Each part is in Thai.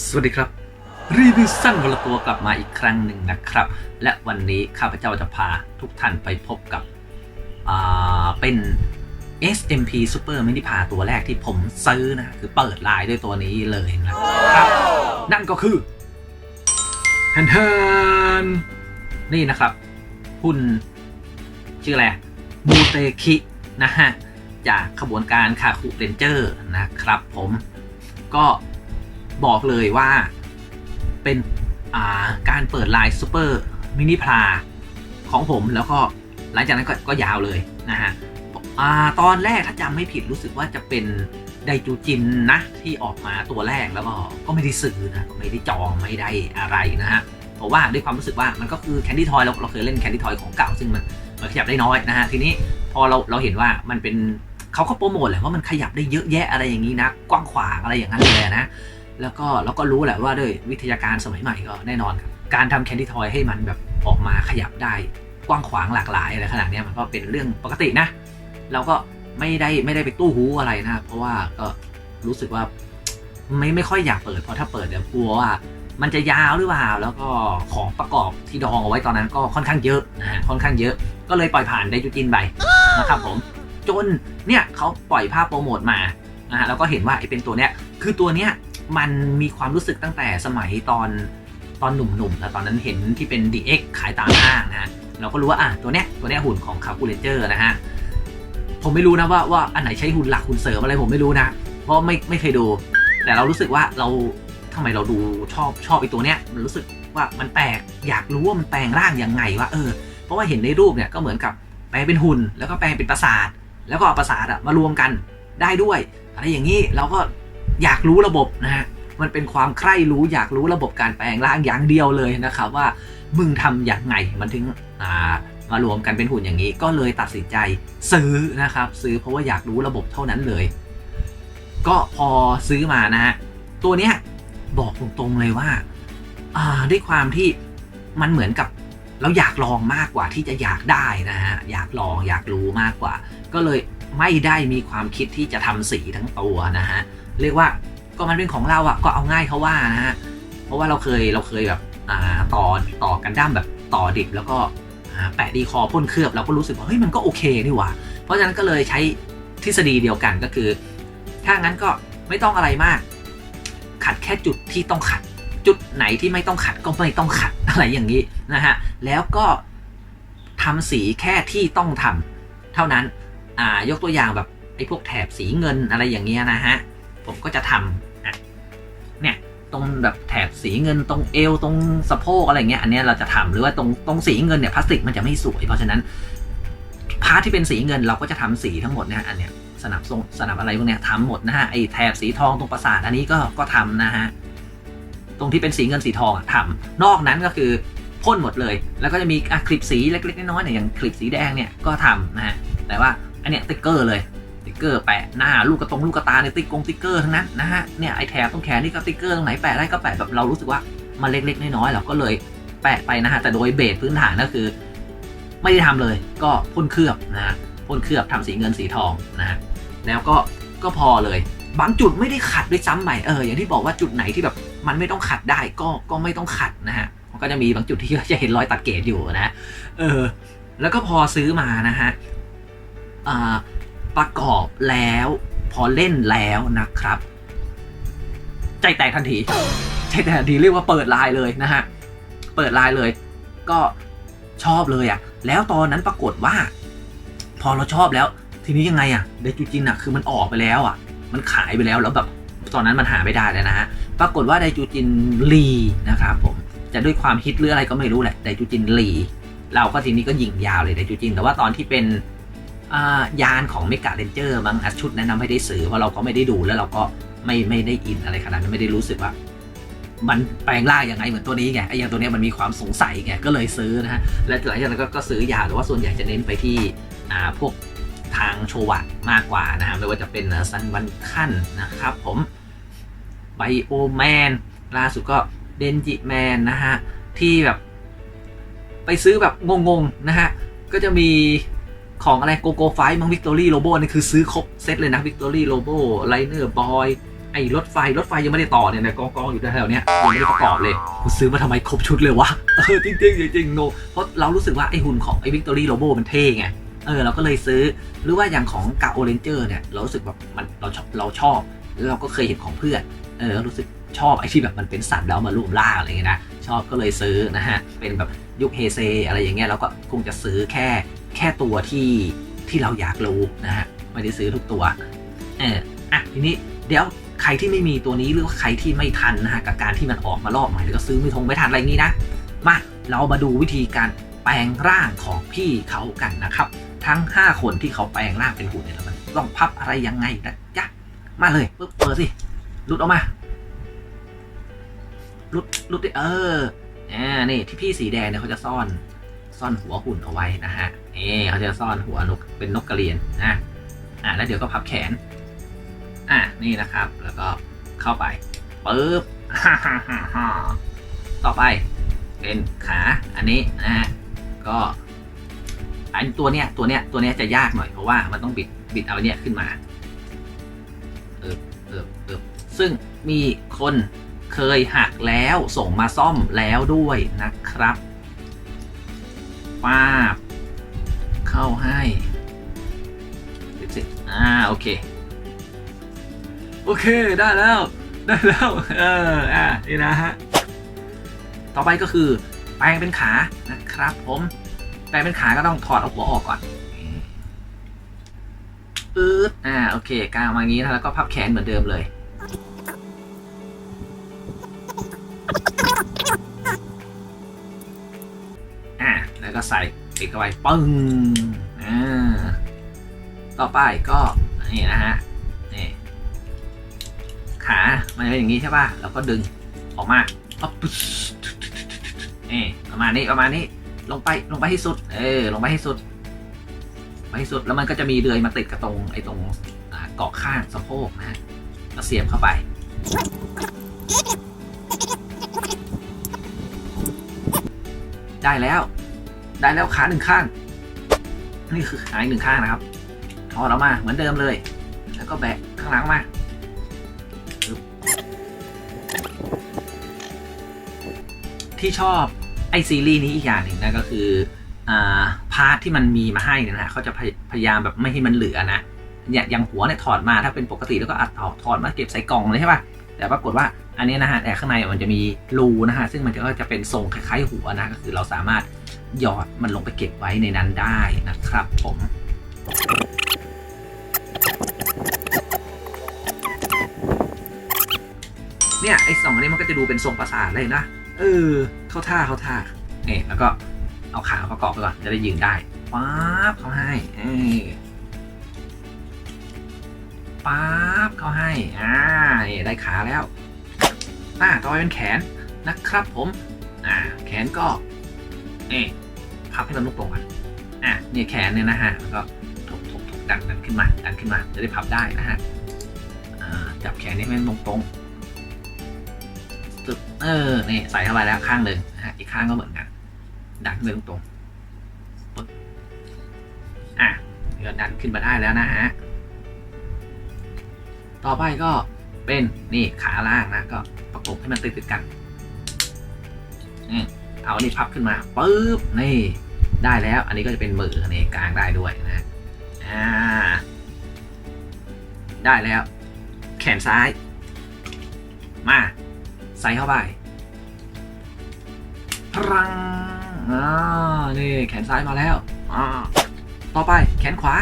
สวัสดีครับ รีวิวสั้นวันละตัวกลับมาอีกครั้งหนึ่งนะครับ และวันนี้ข้าพเจ้าจะพาทุกท่านไปพบกับเป็น SMP Super Mini p a ตัวแรกที่ผมซื้อนะ คือเปิดลายด้วยตัวนี้เลยนะครับ นั่นก็คือแฮนแฮนนี่นะครับหุ่นชื่ออะไรบูเตคินะฮะ จากขบวนการคาคุเรนเจอร์นะครับผมก็ บอกเลยว่าเป็นาการเปิดไลน์ซูเปอร์มินิพลาของผมแล้วก็หลังจากนั้นก็ก็ยาวเลยนะฮะอตอนแรกถ้าจำไม่ผิดรู้สึกว่าจะเป็นไดจูจินนะที่ออกมาตัวแรกแล้วก็ก็ไม่ได้ซื้อนะก็ไม่ได้จองไม่ได้อะไรนะฮะเพราะว่าด้วยความรู้สึกว่ามันก็คือแคนดี้ทอยเราเราเคยเล่นแคนดี้ทอยของเก่าซึ่งมันมันขยับได้น้อยนะฮะทีนี้พอเราเราเห็นว่ามันเป็นเขาก็โปรโมทแหละว่ามันขยับได้เยอะแยะอะไรอย่างนี้นะ กว้างขวางอะไรอย่างนั้นเลยนะ แล้วก็เราก็รู้แหละว่าด้วยวิทยาการสมัยใหม่ก็แน่นอนครับการทำแคนดี้ทอยให้มันแบบออกมาขยับได้กว้างขวางหลากหลายอะไรขนาดนี้มันก็เป็นเรื่องปกตินะ เราก็ไม่ได้ไม่ได้ไปตู้หูอะไรนะ เพราะว่าก็รู้สึกว่าไม่ไม่ค่อยอยากเปิดเพราะถ้าเปิดเดี๋ยวกลัวว่ามันจะยาวหรือเปล่า แล้วก็ของประกอบที่ดองเอาไว้ตอนนั้นก็ค่อนข้างเยอะนะฮะค่อนข้างเยอะ ก็เลยปล่อยผ่านไดจูจินไปนะครับผมจนเนี่ยเขาปล่อยภาพโปรโมทมานะฮะแล้วก็เห็นว่าไอ้เป็นตัวเนี้ยคือตัวเนี้ย มันมีความรู้สึกตั้งแต่สมัยตอนตอนหนุ่มๆแล้วตอนนั้นเห็นที่เป็น DX ขายตามห้างนะฮะเราก็รู้ว่าอะตัวเนี้ยตัวเนี้ยหุ่นของคาคูเลเจอร์นะฮะผมไม่รู้นะว่าว่าอันไหนใช้หุ่นหลักหุ่นเสริมอะไรผมไม่รู้นะ เพราะไม่ไม่เคยดู แต่เรารู้สึกว่าเราทำไมเราดูชอบชอบไอ้ตัวเนี้ยมันรู้สึกว่ามันแปลกอยากรู้ว่ามันแปลงร่างยังไงวะเออเพราะว่าเห็นในรูปเนี่ยก็เหมือนกับแปลงเป็นหุ่นแล้วก็แปลงเป็นประสาท แล้วก็เอาประสาทอะมารวมกันได้ด้วย อะไรอย่างนี้เราก็ อยากรู้ระบบนะฮะมันเป็นความใคร่รู้อยากรู้ระบบการแปลงร่างอย่างเดียวเลยนะครับว่ามึงทำอย่างไงมันถึงมารวมกันเป็นหุ่นอย่างนี้ ก็เลยตัดสินใจซื้อนะครับ ซื้อเพราะว่าอยากรู้ระบบเท่านั้นเลย ก็พอซื้อมานะฮะตัวเนี้ยบอกตรงๆเลยว่าอ่าด้วยความที่มันเหมือนกับเราอยากลองมากกว่าที่จะอยากได้นะฮะอยากลองอยากรู้มากกว่า ก็เลยไม่ได้มีความคิดที่จะทำสีทั้งตัวนะฮะ เรียกว่าก็มันเป็นของเราอะก็เอาง่ายเขาว่านะฮะเพราะว่าเราเคยเราเคยแบบอ่าต่อต่อกันด้ามแบบต่อดิบแล้วก็แปะดีคอพ่นเคลือบเราก็รู้สึกว่าเฮ้ยมันก็โอเคนี่หว่า เพราะฉะนั้นก็เลยใช้ทฤษฎีเดียวกันก็คือ ถ้างั้นก็ไม่ต้องอะไรมาก ขัดแค่จุดที่ต้องขัด จุดไหนที่ไม่ต้องขัดก็ไม่ต้องขัดอะไรอย่างนี้นะฮะแล้วก็ทำสีแค่ที่ต้องทำเท่านั้นอ่ายกตัวอย่างแบบไอ้พวกแถบสีเงินอะไรอย่างเงี้ยนะฮะ ผมก็จะทำอะเนี่ยตรงแบบแถบสีเงินตรงเอวตรงสะโพกอะไรเงี้ยอันนี้เราจะทำหรือว่าตรงตรงสีเงินเนี่ยพลาสติกมันจะไม่สวย เพราะฉะนั้นพาร์ทที่เป็นสีเงินเราก็จะทำสีทั้งหมดนะฮะอันเนี้ยสนับทรงสนับอะไรพวกเนี้ยทำหมดนะฮะไอแถบสีทองตรงประสาทอันนี้ก็ก็ทำนะฮะตรงที่เป็นสีเงินสีทองอะทำนอกนั้นก็คือพ่นหมดเลย แล้วก็จะมีอะคลิปสีเล็กๆน้อยๆเนี่ยอย่างคลิปสีแดงเนี่ยก็ทำนะฮะแต่ว่าอันเนี้ยติ๊กเกอร์เลย ติ๊กเกอร์แปะหน้าลูกกระตรงลูกกระตาเนี่ยติ๊กกงติ๊กเกอร์ทั้งนั้นนะฮะเนี่ยไอแถบตรงแขนนี่ก็ติ๊กเกอร์ตรงไหนแปะได้ก็แปะแบบเรารู้สึกว่ามันเล็กๆน้อยๆเราก็เลยแปะไปนะฮะแต่โดยเบสพื้นฐานก็คือ ไม่ได้ทำเลยก็พ่นเคลือบนะฮะพ่นเคลือบทำสีเงินสีทองนะฮะแล้วก็ก็พอเลยบางจุดไม่ได้ขัดด้วยซ้ำใหม่เอออย่างที่บอกว่าจุดไหนที่แบบมันไม่ต้องขัดได้ก็ก็ไม่ต้องขัดนะฮะมันก็จะมีบางจุดที่จะเห็นรอยตัดเกรดอยู่นะ เออ แล้วก็พอซื้อมานะฮะอ่า ประกอบแล้ว พอเล่นแล้วนะครับ ใจแตกทันที ใจแตกทันทีเรียกว่าเปิดไลน์เลยนะฮะ เปิดไลน์เลย ก็ชอบเลยอะ่ะ แล้วตอนนั้นปรากฏว่า พอเราชอบแล้ว ทีนี้ยังไงอะ่ะเดจูจินอะคือมันออกไปแล้วอะ่ะ มันขายไปแล้วแล้วแบบตอนนั้นมันหาไม่ได้แล้วนะฮะ ปรากฏว่าไดจูจินลีนะครับผม จะด้วยความฮิตหรืออะไรก็ไม่รู้แหละไดจูจินลี เราก็ทีนี้ก็ยิงยาวเลยไดจูจิน แต่ว่าตอนที่เป็น ยานของเมกาเรนเจอร์บางชุดแนะนำให้ได้ซื้อเพราะเราก็ไม่ได้ดูแล้วเราก็ไม่ไม่ได้อินอะไรขนาดนั้นไม่ได้รู้สึกว่า มันแปลงร่างยังไงเหมือนตัวนี้ไงไอ้อย่างตัวนี้มันมีความสงสัยไงก็เลยซื้อนะฮะและหลังจากนั้นก็ก็ซื้อยาวแต่ว่าส่วนใหญ่จะเน้นไปที่อ่าพวกทางโชวะมากกว่านะฮะไม่ว่าจะเป็นซันวันขั้นนะครับผมไบโอแมนล่าสุดก็เดนจิแมนนะฮะที่แบบ ไปซื้อแบบงงๆนะฮะก็จะมี ของอะไรโกโก้ไฟมังวิกตอรี่โลโบนี่คือซื้อครบเซตเลยนะวิกตอรี่โลโบไลเนอร์บอยไอ้รถไฟรถไฟยังไม่ได้ต่อเนี่ยนะกองกองอยู่แถวเนี้ยยังไม่ได้ประกอบเลยกูซื้อมาทำไมครบชุดเลยวะเออจริงจริงจริงโนเพราะเรารู้สึกว่าไอ้หุ่นของไอ้วิกตอรี่โรโบมันเท่ไงเออเราก็เลยซื้อหรือว่าอย่างของกาโอเรนเจอร์เนี่ยเรารู้สึกแบบมันเราชอบเราชอบแล้วเราก็เคยเห็นของเพื่อนเออรู้สึกชอบไอ้ที่แบบมันเป็นสัตว์แล้วมารูปร่างอะไรเงี้ยนะชอบก็เลยซื้อนะฮะเป็นแบบยุคเฮเซอะไรอย่างเงี้ยเราก็คงจะซื้อแค่ แค่ตัวที่ที่เราอยากรู้นะฮะไม่ได้ซื้อทุกตัวเอออะทีนี้เดี๋ยวใครที่ไม่มีตัวนี้หรือว่าใครที่ไม่ทันนะฮะกับการที่มันออกมารอบใหม่แล้วก็ซื้อไม่ทงไม่ทันอะไรงนี้นะมาเรามาดูวิธีการแปลงร่างของพี่เขากันนะครับ ทั้ง 5 คนที่เขาแปลงร่างเป็นหุ่นเนี่ยมันต้องพับอะไรยังไงนะจ๊ะมาเลยปึ๊บเปิดสิลุดออกมาลุดลุดดิเอออ่านี่ที่พี่สีแดงเนี่ยเขาจะซ่อน ซ่อนหัวหุ่นเอาไว้นะฮะเอเขาจะซ่อนหัวนกเป็นนกกระเรียนนะอ่าแล้วเดี๋ยวก็พับแขน อะนี่นะครับ แล้วก็เข้าไปปึ๊บฮ่าฮ่าฮ่าฮ่าต่อไปเป็นขาอันนี้นะฮะก็อันตัวเนี้ยตัวเนี้ยตัวเนี้ยจะยากหน่อยเพราะว่ามันต้องบิดบิดเอาเนี้ยขึ้นมาเออเออเออซึ่งมีคนเคยหักแล้วส่งมาซ่อมแล้วด้วยนะครับ ป้าบ เข้าให้เสร็จอ่าโอเค โอเคได้แล้ว ได้แล้วเอออะนี่นะฮะต่อไปก็คือแปลงเป็นขานะครับผม แปลงเป็นขาก็ต้องถอดเอาหัวออกก่อนปื๊ดอ่าโอเคกางมางี้นะแล้วก็พับแขนเหมือนเดิมเลย ก็ใส่ปิดเข้าไปปึ้งอ่าต่อไปก็นี่นะฮะนี่ขามันเป็นอย่างนี้ใช่ป่ะแล้วก็ดึงออกมาอ๊อปึ๊ชนี่ประมาณนี้ประมาณนี้ลงไปลงไปให้สุด เออลงไปให้สุดไปให้สุดแล้วมันก็จะมีเดือยมาติดกับตรงไอ้ตรงเกาะข้างสะโพกนะฮะก็เสียบเข้าไปได้แล้ว ได้แล้วขาหนึ่งข้าง นี่คือขาอีกหนึ่งข้างนะครับถอดออกมาเหมือนเดิมเลย แล้วก็แบะข้างหลังมาที่ชอบไอซีรีส์นี้อีกอย่างหนึ่งนะก็คืออ่าพาร์ทที่มันมีมาให้นะฮะเขาจะพยพยายามแบบไม่ให้มันเหลือนะเนี่ยอย่างหัวเนี่ยถอดมาถ้าเป็นปกติแล้วก็อัดถอดถอดมาเก็บใส่กล่องเลยใช่ป่ะแต่ปรากฏว่าอันนี้นะฮะแต่ข้างในมันจะมีรูนะฮะซึ่งมันก็จะเป็นทรงคล้ายๆหัวนะก็คือเราสามารถ หยอดมันลงไปเก็บไว้ในนั้นได้นะครับผมเนี่ยไอ้สองอันนี้มันก็จะดูเป็นทรงปราสาทเลยนะเออเข้าท่าเข้าท่าเนี่แล้วก็เอาขาประกอบไปก่อนจะได้ยืนได้ป๊าบเขาให้เออป๊าบเขาให้อ่านี่ได้ขาแล้วอ่าต่อไปเป็นแขนนะครับผม อ่า แขนก็เนี่ พับให้มันตรงๆกันอะเนี่ยแขนเนี่ยนะฮะแล้วก็ถกถกถกดันดันขึ้นมาดันขึ้นมาจะได้พับได้นะฮะจับแขนนี่ให้มันตรงๆตึ๊บเออนี่ใส่เข้าไปแล้วข้างหนึ่งนะฮะอีกข้างก็เหมือนกันดันขึ้นตรงๆปึ๊บอะเดี๋ยวดันขึ้นมาได้แล้วนะฮะต่อไปก็เป็นนี่ขาล่างนะก็ประกบให้มันติดติดกัน อืมเอาอันนี้พับขึ้นมาปึ๊บนี่ ได้แล้ว อันนี้ก็จะเป็นมือนี่กลางได้ด้วยนะอ่าได้แล้ว แขนซ้าย มาใส่เข้าไปพรังอ่านี่แขนซ้ายมาแล้วอ่าต่อไปแขนขวา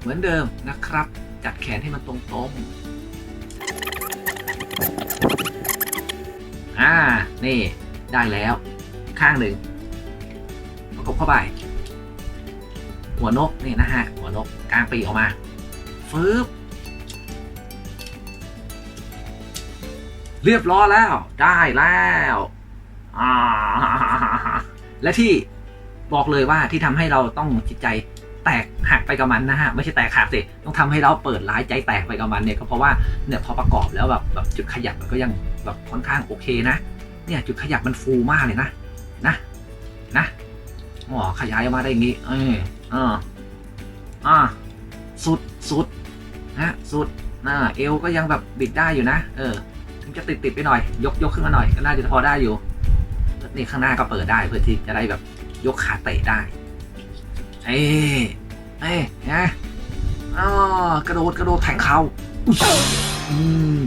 เหมือนเดิมนะครับ จัดแขนให้มันตรงๆอ่านี่ได้แล้วข้างหนึ่ง กบเข้าไป หัวนกนี่นะฮะ หัวนกกลางปีออกมาฟืบเรียบร้อยแล้ว ได้แล้วอ่าและที่บอกเลยว่าที่ทำให้เราต้องจิตใจแตกหักไปกับมันนะฮะ ไม่ใช่แตกหักสิต้องทำให้เราเปิดร้ายใจแตกไปกับมันเนี่ยก็เพราะว่าเนี่ยพอประกอบแล้วแบบแบบจุดขยับมันก็ยังแบบค่อนข้างโอเคนะ เนี่ยจุดขยับมันฟูมากเลยนะนะ อ๋อขยายมาได้งี้ เออเอออ่าสุดสุดนะสุดน่าเอวก็ยังแบบบิดได้อยู่นะ เออถึงจะติดติดๆไปหน่อย ยกยกขึ้นมาหน่อย ก็น่าจะพอได้อยู่ นี่ข้างหน้าก็เปิดได้เพื่อที่จะได้แบบยกขาเตะได้ เอ้ยเอ้ยไงอ๋อกระโดดกระโดดแทงเขาอืม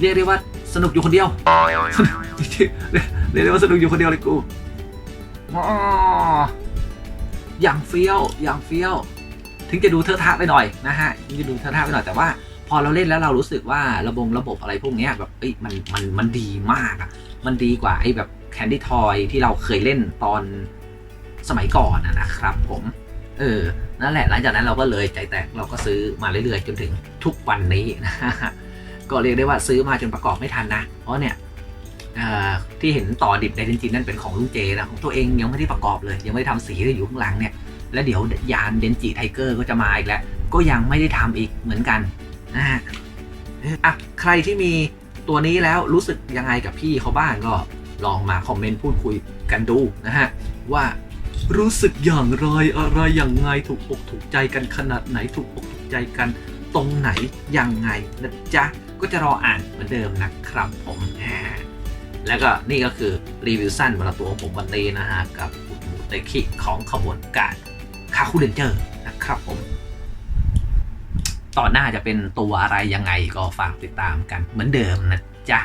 เรียกได้ว่าสนุกอยู่คนเดียวเรียกได้ว่าสนุกอยู่คนเดียวเลยกู อย่างเฟี้ยวอย่างเฟี้ยว ถึงจะดูเทอะทะไปหน่อยนะฮะถึงจะดูเทอะทะไปหน่อยแต่ว่า พอเราเล่นแล้วเรารู้สึกว่าระบบระบบอะไรพวกนี้แบบเอ้ยมันมันมันดีมากอะมันดีกว่าไอ้แบบแคนดี้ทอยที่เราเคยเล่นตอนสมัยก่อนอะนะครับผมเออ นั่นแหละ หลังจากนั้นเราก็เลยใจแตก เราก็ซื้อมาเรื่อยๆ จนถึงทุกวันนี้นะฮะก็เรียกได้ว่าซื้อมาจนประกอบไม่ทันนะ เพราะเนี่ย ที่เห็นต่อดิบในจริงๆนั่นเป็นของลุงเจนะของตัวเองยังไม่ได้ประกอบเลย ยังไม่ได้ทำสีเลยอยู่ข้างหลังเนี่ยแล้วเดี๋ยวยานเดนจิไทเกอร์ก็จะมาอีกแล้ว ก็ยังไม่ได้ทำอีกเหมือนกันนะฮะอะใครที่มีตัวนี้แล้วรู้สึกยังไงกับพี่เขาบ้างก็ลองมาคอมเมนต์พูดคุยกันดูนะฮะ ว่ารู้สึกอย่างไรอะไรอย่างไงถูกอกถูกใจกันขนาดไหนถูกอกถูกใจกันตรงไหนยังไงนะจ๊ะก็จะรออ่านเหมือนเดิมนะครับผมอ่า แล้วก็นี่ก็คือรีวิวสั้นบรรตัวของผมวันนี้นะฮะ กับอุดหมูเตคิของขบวนการคาคูเดนเจอร์นะครับผมต่อหน้าจะเป็นตัวอะไรยังไงก็ฝากติดตามกันเหมือนเดิมนะจ๊ะ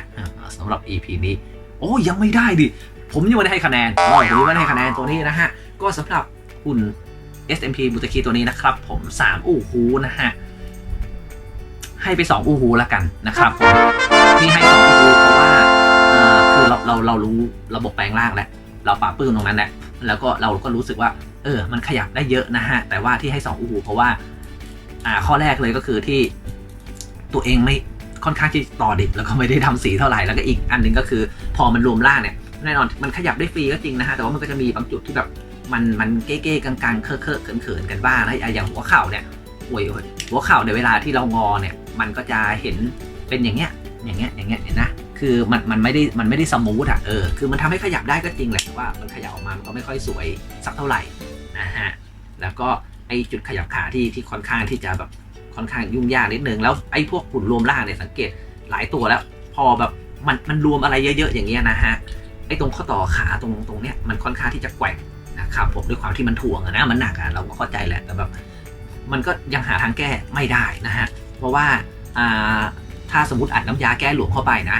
สำหรับ EP นี้ โอ้ยังไม่ได้ดิ ผมยังไม่ได้ให้คะแนนผมยังไม่ได้ให้คะแนนตัวนี้นะฮะ ก็สำหรับหุ่น SMP บุตคีตัวนี้นะครับ ผม3อู้ฮูนะฮะ ให้ไป 2 อู้ฮูแล้วกันนะครับผมที่ให้2อู้ฮูเพราะว่า เราเราเรารู้ระบบแปลงร่างแหละเราปราปลื้มตรงนั้นแหละแล้วก็เราก็รู้สึกว่า เออ มันขยับได้เยอะนะฮะ แต่ว่าที่ให้2อู้ฮูเพราะว่า อ่า ข้อแรกเลยก็คือที่ตัวเองไม่ค่อนข้างที่ต่อดิบแล้วก็ไม่ได้ทำสีเท่าไหร่แล้วก็อีกอันหนึงก็คือ พอมันรวมร่างเนี่ยแน่นอนมันขยับได้ฟรีก็จริงนะฮะแต่ว่ามันก็จะมีบางจุดที่แบบมันมันเก้ๆกลางๆเคอะเคอะเขินเขินๆกันบ้างนะอะอย่างหัวเข่าเนี่ยโอ้ยหัวเข่าในเวลาที่เรางอเนี่ย มันก็จะเห็นเป็นอย่างเงี้ยอย่างเงี้ยอย่างเงี้ยเห็นนะ คือมันมันไม่ได้มันไม่ได้สมูทอะเออคือมันทำให้ขยับได้ก็จริงแหละแต่ว่ามันขยับออกมามันก็ไม่ค่อยสวยสักเท่าไหร่นะฮะแล้วก็ไอจุดขยับขาที่ที่ค่อนข้างที่จะแบบค่อนข้างยุ่งยากนิดนึงแล้วไอพวกหุ่นรวมร่างเนี่ยสังเกตหลายตัวแล้ว พอแบบมันมันรวมอะไรเยอะๆอย่างเงี้ยนะฮะไอ้ตรงข้อต่อขาตรงตรงเนี้ยมันค่อนข้างที่จะแกว่งนะครับผมด้วยความที่มันถ่วงอะนะมันหนักอะเราก็เข้าใจแหละแต่แบบมันก็ยังหาทางแก้ไม่ได้นะฮะเพราะว่าอ่าถ้าสมมติอัดน้ำยาแก้หลวมเข้าไปนะ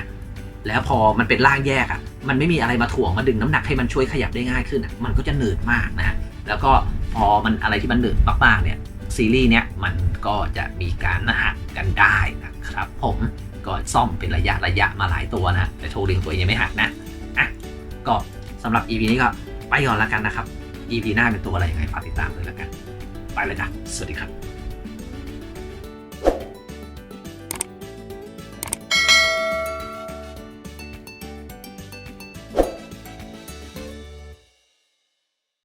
แล้วพอมันเป็นร่างแยกอะมันไม่มีอะไรมาถ่วงมาดึงน้ำหนักให้มันช่วยขยับได้ง่ายขึ้นอะมันก็จะหนืดมากนะแล้วก็พอมันอะไรที่มันหนืดมากๆเนี่ยซีรีส์เนี้ยมันก็จะมีการหักกันได้นะครับผมก็ซ่อมเป็นระยะระยะมาหลายตัวนะแต่โชว์ลิงตัวยังไม่หักนะก็สำหรับ EP นี้ก็ไปก่อนแล้วกันนะครับ EP หน้าเป็นตัวอะไรยังไงฝากติดตามเลยแล้วกัน ไปเลยจ้ะสวัสดีครับ